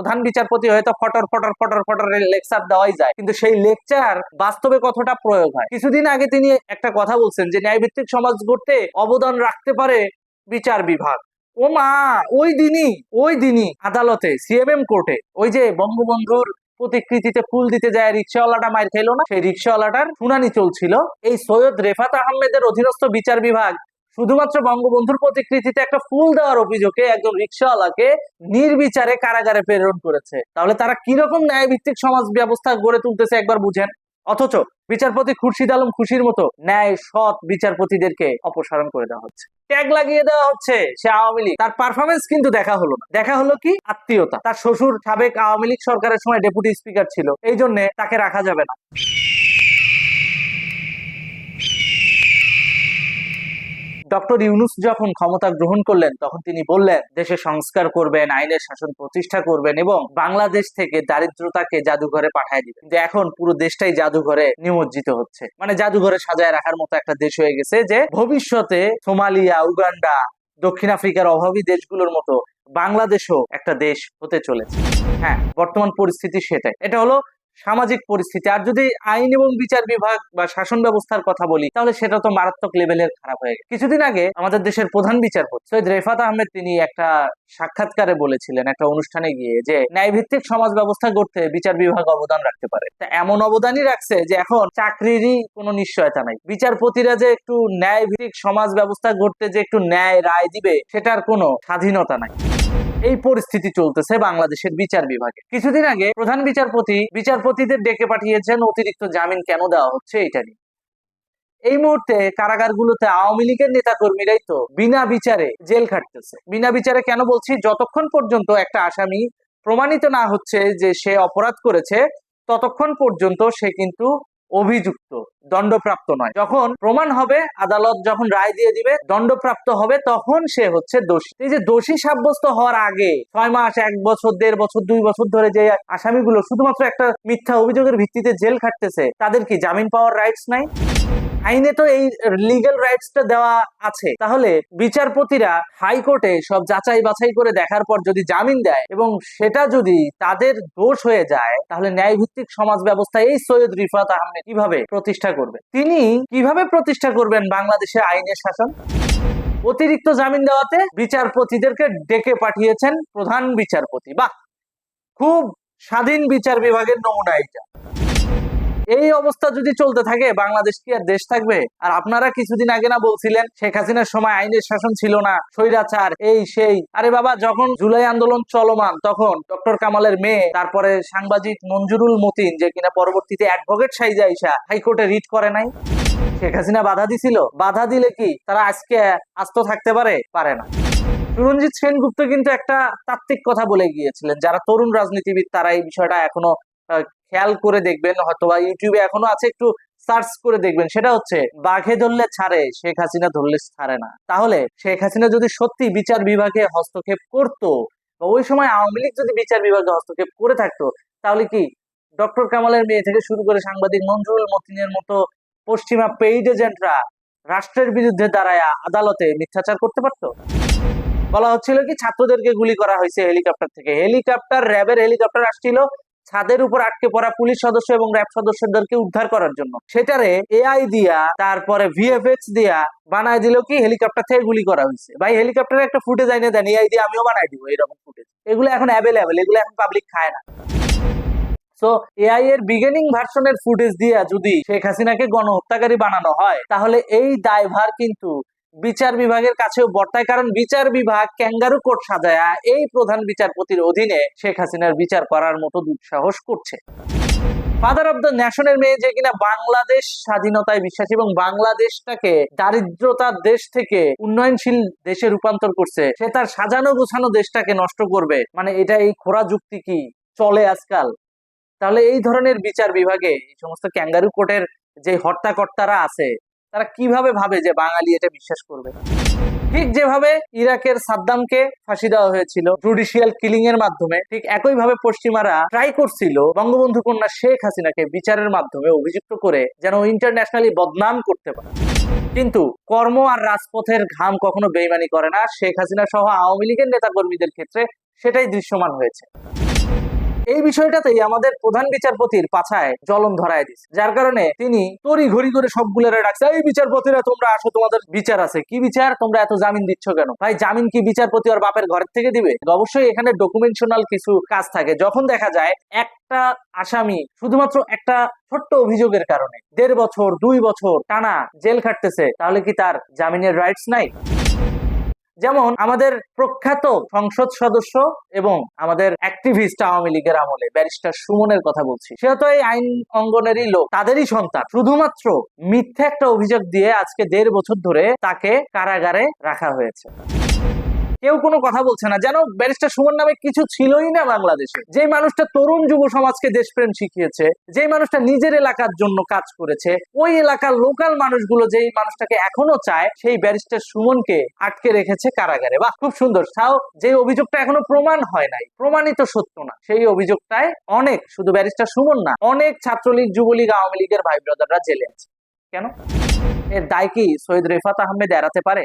প্রধান বিচারপতি হয়তো ফটর ফটর ফটর ফটর লেকচার দেওয়াই যায়। কিন্তু সেই লেকচার বাস্তবে কতটা প্রয়োগ হয়? কিছুদিন আগে তিনি একটা কথা বলছেন যে, ন্যায়ভিত্তিক সমাজ গড়তে অবদান রাখতে পারে বিচার বিভাগ। ও মা, ওই দিনই ওই দিনই আদালতে সিএমএম কোর্টে ওই যে বঙ্গবন্ধুর প্রতিকৃতিতে ফুল দিতে যায় রিক্সাওয়ালাটা মার খাইলো না? সেই রিক্সাওয়ালাটার শুনানি চলছিল। এই সৈয়দ রেফাত আহমেদের অধীনস্থ বিচার বিভাগ শুধুমাত্র বঙ্গবন্ধুর প্রতিকৃতিতে একটা ফুল দেওয়ার অভিযোগে একজন রিক্সাওয়ালাকে নির্বিচারে কারাগারে প্রেরণ করেছে। তাহলে তারা কীরকম ন্যায়ভিত্তিক সমাজ ব্যবস্থা গড়ে তুলতেছে একবার বুঝেন? অথচ বিচারপতি খুরশিদ আলম খুশির মতো ন্যায় সৎ বিচারপতিদেরকে অপসারণ করে দেওয়া হচ্ছে। ট্যাগ লাগিয়ে দেওয়া হচ্ছে সে আওয়ামী লীগ। তার পারফরমেন্স কিন্তু দেখা হলো না। দেখা হলো কি? আত্মীয়তা। তার শ্বশুর সাবেক আওয়ামী লীগ সরকারের সময় ডেপুটি স্পিকার ছিল। এই জন্য তাকে রাখা যাবে না। ডক্টর ইউনুস যখন ক্ষমতা গ্রহণ করলেন, তখন তিনি বললেন, দেশে সংস্কার করবেন, আইনের শাসন প্রতিষ্ঠা করবেন এবং বাংলাদেশ থেকে দারিদ্রতাকে জাদুঘরে পাঠায় দিবেন। কিন্তু এখন পুরো দেশটাই জাদুঘরে নিমজ্জিত হচ্ছে। মানে জাদুঘরে সাজায় রাখার মতো একটা দেশ হয়ে গেছে যে ভবিষ্যতে সোমালিয়া, উগান্ডা, দক্ষিণ আফ্রিকার অভাবী দেশগুলোর মতো বাংলাদেশও একটা দেশ হতে চলেছে। হ্যাঁ বর্তমান পরিস্থিতি সেটাই। এটা হলো সামাজিক পরিস্থিতি। আর যদি আইন এবং বিচার বিভাগ বা শাসন ব্যবস্থার কথা বলি, তাহলে সেটা তো মারাত্মক লেভেলের খারাপ হয়ে গেছে। কিছুদিন আগে আমাদের দেশের প্রধান বিচারপতি সৈয়দ রেফাত আহমেদ, তিনি একটা সাক্ষাৎকারে বলেছিলেন একটা অনুষ্ঠানে গিয়ে যে, ন্যায়ভিত্তিক সমাজ ব্যবস্থা গড়তে বিচার বিভাগ অবদান রাখতে পারে। এমন অবদানই রাখছে যে, এখন চাকরিরই কোনো নিশ্চয়তা নাই। বিচারপতিরা যে একটু ন্যায়ভিত্তিক সমাজ ব্যবস্থা গড়তে যে একটু ন্যায় রায় দিবে, সেটার কোনো স্বাধীনতা নাই। এই পরিস্থিতি চলতেছে বাংলাদেশের বিচার বিভাগে। কিছুদিন আগে প্রধান বিচারপতি বিচারপতিদের ডেকে পাঠিয়েছেন অতিরিক্ত জামিন কেন দেওয়া হচ্ছে এটা নিয়ে। এই মুহূর্তে কারাগারগুলোতে আওয়ামী লীগের নেতা কর্মীরাই তো বিনা বিচারে জেল খাটতেছে। বিনা বিচারে কেন বলছি? যতক্ষণ পর্যন্ত একটা আসামি প্রমাণিত না হচ্ছে যে সে অপরাধ করেছে, ততক্ষণ পর্যন্ত সে কিন্তু অভিযুক্ত, দণ্ডপ্রাপ্ত নয়। যখন প্রমাণ হবে, আদালত যখন রায় দিয়ে দিবে, দণ্ডপ্রাপ্ত হবে, তখন সে হচ্ছে দোষী। এই যে দোষী সাব্যস্ত হওয়ার আগে ছয় মাস, এক বছর, দেড় বছর, দুই বছর ধরে যে আসামিগুলো শুধুমাত্র একটা মিথ্যা অভিযোগের ভিত্তিতে জেল খাটতেছে, তাদের কি জামিন পাওয়ার রাইটস নাই? আইনে তো এই লিগ্যাল রাইটসটা দেওয়া আছে। তাহলে বিচারপতিরা হাইকোর্টে সব যাচাই বাছাই করে দেখার পর যদি জামিন দেয় এবং সেটা যদি তাদের দোষ হয়ে যায়, তাহলে ন্যায় ভিত্তিক সমাজ ব্যবস্থা এই সৈয়দ রিফাত আহমেদ কীভাবে প্রতিষ্ঠা করবে? তিনি কীভাবে প্রতিষ্ঠা করবেন বাংলাদেশের আইনের শাসন? অতিরিক্ত জামিন দেওয়াতে বিচারপতিদেরকে ডেকে পাঠিয়েছেন প্রধান বিচারপতি। বাহ! খুব স্বাধীন বিচার বিভাগের নমুনা এটা এই অবস্থা যদি চলতে থাকে, বাংলাদেশ কি আর দেশ থাকবে? আর আপনারা কিছুদিন আগে না বলছিলেন, শেখ হাসিনার সময় আইনের শাসন ছিল না, স্বৈরাচার, এই, সেই। আরে বাবা, যখন জুলাই আন্দোলন চলমান, তখন ডক্টর কামালের মেয়ে, তারপরে সাংবাদিক মঞ্জুরুল মতিন, যে কিনা পরবর্তীতে অ্যাডভোকেট সাইজা ইসা হাইকোর্টে রিট করে নাই। শেখ হাসিনা বাধা দিছিল। বাধা দিলে কি তারা আজকে আস্ত থাকতে পারে? পারে না। সুরঞ্জিত সেনগুপ্ত কিন্তু একটা তাত্ত্বিক কথা বলে গিয়েছিলেন, যারা তরুণ রাজনীতিবিদ, তারা এই বিষয়টা এখনও খেয়াল করে দেখবেন হয়তো বা ইউটিউবে এখনও আছে, একটু সার্চ করে দেখবেন। সেটা হচ্ছে, বাঘে ধরলে ছাড়ে, শেখ হাসিনা ধরলে ছাড়ে না। তাহলে শেখ হাসিনা যদি সত্যি বিচার বিভাগে হস্তক্ষেপ করতো ওই সময় আওয়ামী লীগ যদি বিচার বিভাগে হস্তক্ষেপ করে থাকতো, তাহলে কি ডক্টর কামালের মেয়ে থেকে শুরু করে সাংবাদিক মঞ্জুরুল মতিনের মতো পশ্চিমা পেইড এজেন্টরা রাষ্ট্রের বিরুদ্ধে দাঁড়ায় আদালতে মিথ্যাচার করতে পারতো? বলা হচ্ছিল কি, ছাত্রদেরকে গুলি করা হয়েছে হেলিকপ্টার থেকে। হেলিকপ্টার র্যাবের হেলিকপ্টার আসছিল ছাদের উপর আটকে পড়া পুলিশ সদস্য এবং র্যাব সদস্যদেরকে উদ্ধার করার জন্য। সেটারে এআই দিয়া, তারপরে ভিএফএক্স দিয়া বানায় দিল কি হেলিকপ্টার থেকে গুলি করা হয়েছে। ভাই, হেলিকপ্টারের একটা ফুটেজ আইনে দেন এআই দিয়ে আমিও বানাই দিব এরকম ফুটেজ এগুলো এখন অ্যাভেলেবেল এগুলো এখন পাবলিক খায় না। সো এআই এর বিগিনিং ভার্সনের ফুটেজ দিয়া যদি শেখ হাসিনাকে গণহত্যাকারী বানানো হয়, তাহলে এই দায়ভার কিন্তু বিচার বিভাগের কাছেও বর্তায়, কারণ বিচার বিভাগ ক্যাঙ্গারু কোর্ট সাজায়া এই প্রধান বিচারপতির অধীনে শেখ হাসিনার বিচার করার মতো দুঃসাহস করছে। ফাদার অব দ্য ন্যাশনের মেয়ে যে কিনা বাংলাদেশ স্বাধীনতায় বিশ্বাসী এবং বাংলাদেশটাকে দারিদ্রতার দেশ থেকে উন্নয়নশীল দেশে রূপান্তর করছে, সে তার সাজানো গোছানো দেশটাকে নষ্ট করবে। মানে এটা এই খোরা যুক্তি কি? চলে আজকাল। তাহলে এই ধরনের বিচার বিভাগে এই সমস্ত ক্যাঙ্গারু কোর্টের যে হর্তাকর্তারা আছে তারা কীভাবে ভাবে যে বাঙালি এটা বিশ্বাস করবে? ঠিক যেভাবে ইরাকের সাদ্দামকে ফাঁসি দেওয়া হয়েছিল জুডিশিয়াল কিলিং এর মাধ্যমে, ঠিক একই ভাবে পশ্চিমারা ট্রাই করছিল বঙ্গবন্ধু কন্যা শেখ হাসিনাকে বিচারের মাধ্যমে অভিযুক্ত করে যেন ইন্টারন্যাশনালি বদনাম করতে পারে। কিন্তু কর্ম আর রাজপথের ঘাম কখনো বেইমানি করে না। শেখ হাসিনা সহ আওয়ামী লীগের নেতাকর্মীদের ক্ষেত্রে সেটাই দৃশ্যমান হয়েছে। এই বিষয়টাতেই আমাদের প্রধান বিচারপতির পাছায় জলন ধরায় দিচ্ছে যার কারণে তিনি তড়ি ঘড়ি করে সবগুলোরে ডাকছে, এই বিচারপতিরা তোমরা আসো, তোমাদের বিচার আছে। কি বিচার? তোমরা এত জামিন দিচ্ছ কেন? ভাই, জামিন কি বিচারপতি আর বাপের ঘরের থেকে দিবে? অবশ্যই এখানে ডকুমেন্টেশনাল কিছু কাজ থাকে। যখন দেখা যায় একটা আসামি শুধুমাত্র একটা ছোট্ট অভিযোগের কারণে দেড় বছর, দুই বছর টানা জেল খাটতেছে, তাহলে কি তার জামিনের রাইটস নাই? যেমন আমাদের প্রখ্যাত সংসদ সদস্য এবং আমাদের অ্যাক্টিভিস্ট আওয়ামী লীগের আমলে ব্যারিস্টার সুমনের কথা বলছি। সে তো এই আইন অঙ্গনেরই লোক, তাদেরই সন্তান। শুধুমাত্র মিথ্যা একটা অভিযোগ দিয়ে আজকে দেড় বছর ধরে তাকে কারাগারে রাখা হয়েছে। কেউ কোনো কথা বলছে না। যেন ব্যারিস্টার সুমন নামে কিছু ছিলই না বাংলাদেশে। যে মানুষটা তরুণ যুব সমাজকে দেশপ্রেম শিখিয়েছে যে মানুষটা নিজের এলাকার জন্য কাজ করেছে, ওই এলাকার লোকাল মানুষগুলো যেই মানুষটাকে এখনও চায়, সেই ব্যারিস্টার সুমনকে আটকে রেখেছে কারাগারে। বাহ, খুব সুন্দর। তাও যে অভিযোগটা এখনও প্রমাণ হয় নাই, প্রমাণিত সত্য না। সেই অভিযোগটায় অনেক, শুধু ব্যারিস্টার সুমন না, অনেক ছাত্রলীগ, যুবলীগ, আওয়ামী লীগের ভাই ব্রাদাররা জেলে আছে। কেন? এর দায় কি সৈয়দ রেফাত আহমেদ এড়াতে পারে?